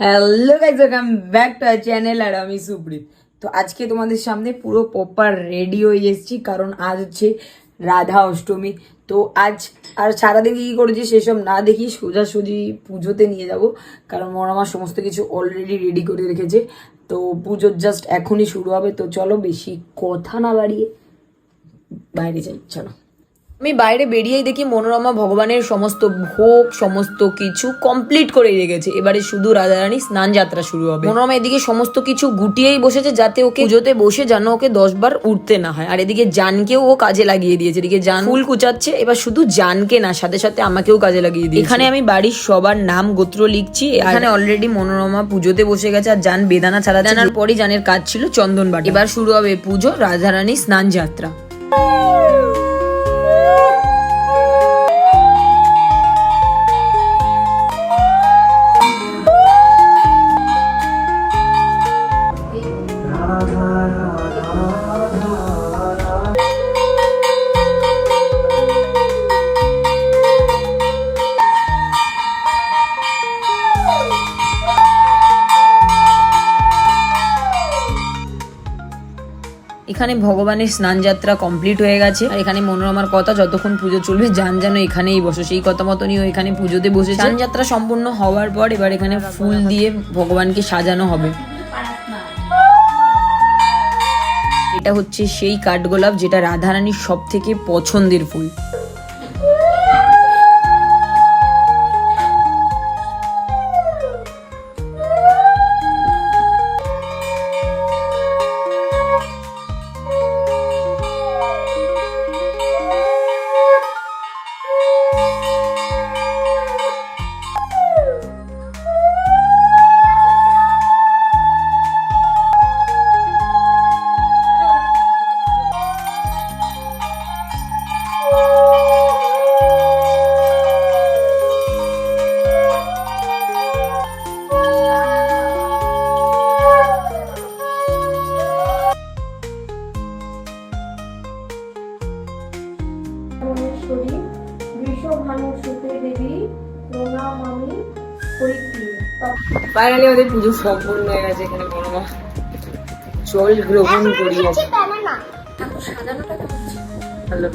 Hello guys welcome back to our channel আর আমি সুপ্রিত তো আজকে তোমাদের সামনে পুরো প্রপার রেডি হয়ে এসেছি, কারণ আজ হচ্ছে রাধা অষ্টমী। তো আজ আর সারাদিন কী করেছি সেসব না দেখি, সোজাসুজি পুজোতে নিয়ে যাব, কারণ মরামা সমস্ত কিছু অলরেডি রেডি করে রেখেছে। তো পুজোর জাস্ট এখনই শুরু হবে, তো চলো বেশি কথা না বাড়িয়ে বাইরে যাই, চলো। আমি বাইরে বেরিয়েই দেখি মনোরমা ভগবানের সমস্ত ভোগ সমস্ত কিছু কমপ্লিট করে রেখেছে। এবারে শুধু রাধারানী স্নান যাত্রা শুরু হবে। মনোরমা এদিকে সমস্ত কিছু গুটিয়েই বসেছে যাতে ওকে পুজোতে বসে যেন ওকে দশ বার উঠতে না হয়। আর এদিকে জানকেও ও কাজে লাগিয়ে দিয়েছে। এদিকে জান ফুল কুচাচ্ছে এবার শুধু জানকে না সাথে সাথে আমাকেও কাজে লাগিয়ে দিয়েছে। এখানে আমি বাড়ির সবার নাম গোত্র লিখছি। এখানে অলরেডি মনোরমা পুজোতে বসে গেছে আর জান বেদানা ছাড়া জানার পরই জানের কাজ ছিল চন্দন বাটি। এবার শুরু হবে পুজো রাধারানী স্নান যাত্রা। এখানে ভগবানের স্নান যাত্রা কমপ্লিট হয়ে গেছে। আর এখানে মনোরমার কথা, যতক্ষণ পুজো চলবে, যান যেন এখানেই বসে। সেই কথা মতনই এখানে পুজোতে বসে স্নান যাত্রা সম্পূর্ণ হওয়ার পর এবার এখানে ফুল দিয়ে ভগবানকে সাজানো হবে। এটা হচ্ছে সেই কাঠগোলাপ, যেটা রাধারানীর সব থেকে পছন্দের ফুল। ভুবনেশ্বরী বৃষভানু সুতে দেবী প্রণামামি ফাইনালি আমাদের পুজো সম্পূর্ণ হয়ে গেছে এখানে জল গ্রহণ ভালো।